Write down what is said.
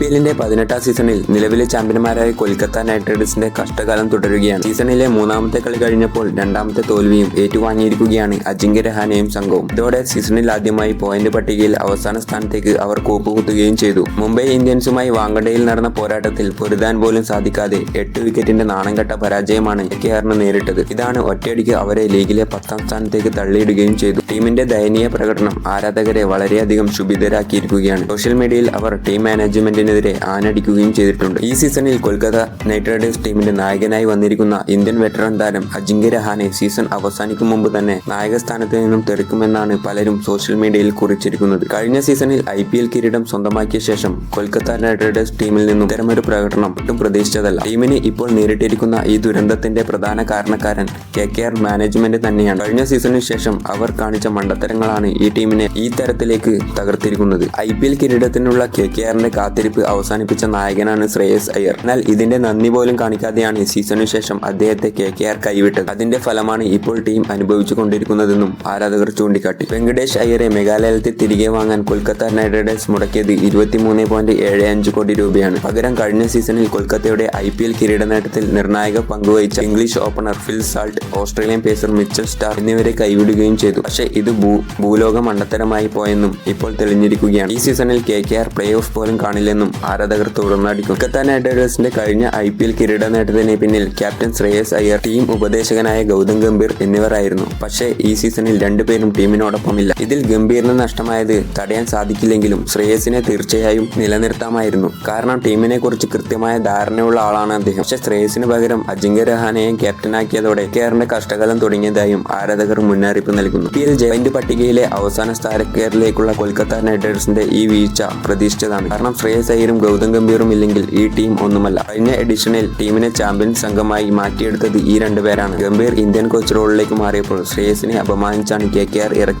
P എല്ലിന്റെ പതിനെട്ടാം സീസണിൽ നിലവിലെ ചാമ്പ്യന്മാരായ കൊൽക്കത്ത നൈറ്റ് റൈഡേഴ്സിന്റെ കഷ്ടകാലം തുടരുകയാണ്. സീസണിലെ മൂന്നാമത്തെ കളി കഴിഞ്ഞപ്പോൾ രണ്ടാമത്തെ തോൽവിയും ഏറ്റുവാങ്ങിയിരിക്കുകയാണ് അജിങ്ക്യ രഹാനെയും സംഘവും. ഇതോടെ സീസണിൽ ആദ്യമായി പോയിന്റ് പട്ടികയിൽ അവസാന സ്ഥാനത്തേക്ക് അവർ കൂപ്പുകുത്തുകയും ചെയ്തു. മുംബൈ ഇന്ത്യൻസുമായി വാങ്കഡയിൽ നടന്ന പോരാട്ടത്തിൽ പൊരുതാൻ പോലും സാധിക്കാതെ എട്ട് വിക്കറ്റിന്റെ നാണംകെട്ട പരാജയമാണ് കെ ആറിന് നേരിട്ടത്. ഇതാണ് ഒറ്റയടിക്ക് അവരെ ലീഗിലെ പത്താം സ്ഥാനത്തേക്ക് തള്ളിയിടുകയും ചെയ്തു. ടീമിന്റെ ദയനീയ പ്രകടനം ആരാധകരെ വളരെയധികം ശുഭിതരാക്കിയിരിക്കുകയാണ്. സോഷ്യൽ മീഡിയയിൽ അവർ ടീം മാനേജ്മെന്റിനെതിരെ ആനടിക്കുകയും ചെയ്തിട്ടുണ്ട്. ഈ സീസണിൽ കൊൽക്കത്ത നൈറ്റ് റൈഡേഴ്സ് ടീമിന്റെ നായകനായി വന്നിരിക്കുന്ന ഇന്ത്യൻ വെറ്ററൻ താരം അജിങ്ക്യ രഹാനെ സീസൺ അവസാനിക്കും മുമ്പ് തന്നെ നായക സ്ഥാനത്ത് നിന്നും തെറിക്കുമെന്നാണ് പലരും സോഷ്യൽ മീഡിയയിൽ കുറിച്ചിരിക്കുന്നത്. കഴിഞ്ഞ സീസണിൽ ഐ പി എൽ കിരീടം സ്വന്തമാക്കിയ ശേഷം കൊൽക്കത്ത നൈറ്റ് റൈഡേഴ്സ് ടീമിൽ നിന്നും ഇത്തരമൊരു പ്രകടനം ഒട്ടും പ്രതീക്ഷിച്ചതല്ല. ടീമിന് ഇപ്പോൾ നേരിട്ടിരിക്കുന്ന ഈ ദുരന്തത്തിന്റെ പ്രധാന കാരണക്കാരൻ കെ കെ ആർ മാനേജ്മെന്റ് തന്നെയാണ്. കഴിഞ്ഞ സീസണിന് ശേഷം അവർ കാണിച്ച മണ്ടത്തരങ്ങളാണ് ഈ ടീമിനെ ഈ തരത്തിലേക്ക് തകർത്തിരിക്കുന്നത്. ഐ പി എൽ കിരീടത്തിനുള്ള കെ കെ ആറിന്റെ കാത്തിരിപ്പ് അവസാനിപ്പിച്ച നായകനാണ് ശ്രേയസ് അയ്യർ. എന്നാൽ ഇതിന്റെ നന്ദി പോലും കാണിക്കാതെയാണ് സീസണിന് ശേഷം അദ്ദേഹത്തെ കെ കെ ആർ കൈവിട്ടത്. അതിന്റെ ഫലമാണ് ഇപ്പോൾ ടീം അനുഭവിച്ചു കൊണ്ടിരിക്കുന്നതെന്നും ആരാധകർ ചൂണ്ടിക്കാട്ടി. വെങ്കടേഷ് അയ്യരെ മേഘാലയത്തിൽ തിരികെ വാങ്ങാൻ കൊൽക്കത്ത നൈറ്റ് റൈഡേഴ്സ് മുടക്കിയത് ഇരുപത്തിമൂന്ന് പോയിന്റ് ഏഴ് അഞ്ച് കോടി രൂപയാണ്. പകരം കഴിഞ്ഞ സീസണിൽ കൊൽക്കത്തയുടെ ഐ പി എൽ കിരീട നേട്ടത്തിൽ നിർണായക പങ്കുവഹിച്ച English opener Phil Salt Australian pacer Mitchell Starc എന്നിവരെ കൈവിടുകയും ചെയ്തു. പക്ഷേ ഇത് ഭൂലോക മണ്ടത്തരമായി പോയെന്നും ഇപ്പോൾ തെളിഞ്ഞിരിക്കുകയാണ്. ഈ സീസണിൽ K K R play off പോലും കാണില്ലെന്നും ആരാധകർ തുറന്നടിക്കും കൊൽക്കത്ത നൈറ്റ് റൈഡേഴ്സിന്റെ കഴിഞ്ഞ ഐ പി എൽ കിരീട നേട്ടത്തിന് പിന്നിൽ ക്യാപ്റ്റൻ ശ്രേയസ് അയ്യർ ടീം ഉപദേശകനായ ഗൗതം ഗംഭീർ എന്നിവരായിരുന്നു. പക്ഷേ ഈ സീസണിൽ രണ്ടുപേരും ടീമിനോടൊപ്പമില്ല. ഇതിൽ ഗംഭീറിന് നഷ്ടമായത് തടയാൻ സാധിക്കില്ലെങ്കിലും ശ്രേയസിനെ തീർച്ചയായും നിലനിർത്താമായിരുന്നു. കാരണം ടീമിനെ കുറിച്ച് കൃത്യമായ ധാരണയുള്ള ആളാണ് അദ്ദേഹം. പക്ഷേ ശ്രേയസിന് പകരം അജിങ്ക്യ രഹാനെയും ക്യാപ്റ്റനാക്കിയതോടെ കെയറിന്റെ കഷ്ടകാലം തുടങ്ങിയതായും ആരാധകർ മുന്നറിയിപ്പ് നൽകുന്നു. പി എൽ ജയന്റ് പട്ടികയിലെ അവസാന സ്ഥാനക്കാരിലേക്കുള്ള കൊൽക്കത്ത നൈറ്റ് റൈഡേഴ്സിന്റെ ഈ വീഴ്ച പ്രതീക്ഷിച്ചതാണ്. കാരണം ശ്രേയസ് അയ്യരും ഗൗതം ഗംഭീറും ഇല്ലെങ്കിൽ ഈ ടീം ഒന്നുമല്ല. കഴിഞ്ഞ എഡിഷനിൽ ടീമിനെ ചാമ്പ്യൻ സംഘമായി മാറ്റിയെടുത്തത് ഈ രണ്ടുപേരാണ് ഗംഭീർ ഇന്ത്യൻ കോച്ച് റോളിലേക്ക് മാറിയപ്പോൾ ശ്രേയസിനെ അപമാനിച്ചാണ് കെ കെ ആർ ഇറക്കി